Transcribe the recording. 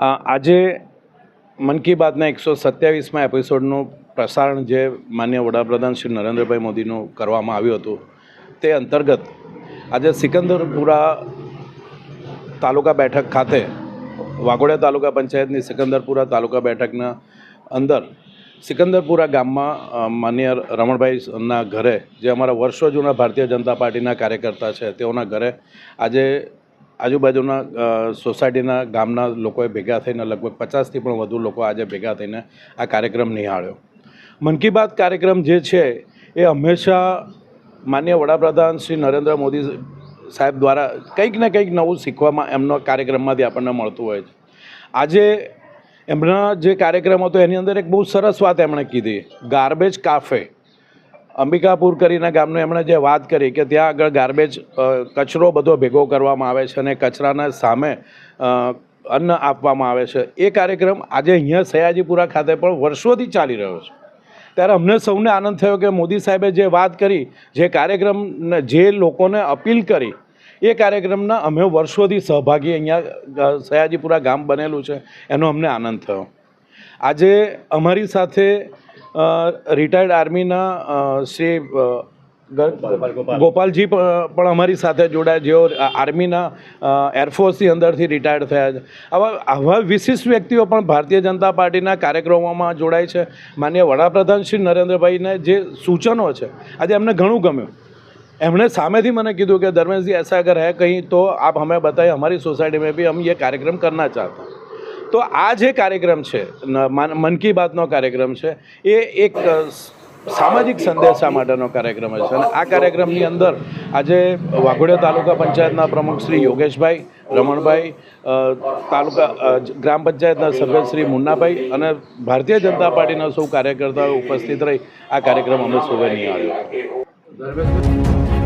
આજે મન કી બાતના એકસો સત્યાવીસમાં એપિસોડનું પ્રસારણ જે માન્ય વડાપ્રધાન શ્રી નરેન્દ્રભાઈ મોદીનું કરવામાં આવ્યું હતું, તે અંતર્ગત આજે સિકંદરપુરા તાલુકા બેઠક ખાતે, વાઘોડિયા તાલુકા પંચાયતની સિકંદરપુરા તાલુકા બેઠકના અંદર, સિકંદરપુરા ગામમાં માન્ય રમણભાઈના ઘરે, જે અમારા વર્ષો જૂના ભારતીય જનતા પાર્ટીના કાર્યકર્તા છે, તેઓના ઘરે આજે આજુબાજુના સોસાયટીના ગામના લોકોએ ભેગા થઈને લગભગ પચાસથી પણ વધુ લોકો આજે ભેગા થઈને આ કાર્યક્રમ નિહાળ્યો. મન કી બાત કાર્યક્રમ જે છે એ હંમેશા માન્ય વડાપ્રધાન શ્રી નરેન્દ્ર મોદી સાહેબ દ્વારા કંઈક ને કંઈક નવું શીખવામાં એમનો કાર્યક્રમમાંથી આપણને મળતું હોય છે. આજે એમના જે કાર્યક્રમ હતો એની અંદર એક બહુ સરસ વાત એમણે કીધી. ગાર્બેજ કાફે અંબિકાપુર કરીને ગામનું એમણે જે વાત કરી કે ત્યાં આગળ ગાર્બેજ કચરો બધો ભેગો કરવામાં આવે છે અને કચરાના સામે અન્ન આપવામાં આવે છે. એ કાર્યક્રમ આજે અહીંયા સયાજીપુરા ખાતે પણ વર્ષોથી ચાલી રહ્યો છે. ત્યારે અમને સૌને આનંદ થયો કે મોદી સાહેબે જે વાત કરી, જે કાર્યક્રમ જે લોકોને અપીલ કરી, એ કાર્યક્રમના અમે વર્ષોથી સહભાગી અહીંયા સયાજીપુરા ગામ બનેલું છે. એનો અમને આનંદ થયો. આજે અમારી સાથે રિટાયર્ડ આર્મીના શ્રી ગોપાલજી પણ અમારી સાથે જોડાયા જેઓ આર્મીના એરફોર્સની અંદરથી રિટાયર્ડ થયા છે. આવા આવા વિશિષ્ટ વ્યક્તિઓ પણ ભારતીય જનતા પાર્ટીના કાર્યક્રમોમાં જોડાય છે. માન્ય વડાપ્રધાન શ્રી નરેન્દ્રભાઈને જે સૂચનો છે આજે એમને ઘણું ગમ્યું. એમણે સામેથી મને કીધું કે ધર્મેશજી એસા અગર હે કંઈ તો આપ હમે બતાએ અમારી સોસાયટીમાં બી ભી એ કાર્યક્રમ કરના ચાહતા. તો આ જે કાર્યક્રમ છે મન કી બાતનો કાર્યક્રમ છે, એ એક સામાજિક સંદેશા માટેનો કાર્યક્રમ છે. અને આ કાર્યક્રમની અંદર આજે વાઘોડિયા તાલુકા પંચાયતના પ્રમુખ શ્રી યોગેશભાઈ, રમણભાઈ તાલુકા ગ્રામ પંચાયતના સભ્ય શ્રી મુન્નાભાઈ અને ભારતીય જનતા પાર્ટીના સૌ કાર્યકર્તાઓ ઉપસ્થિત રહી આ કાર્યક્રમ અમે સૌએ નિહાળ્યો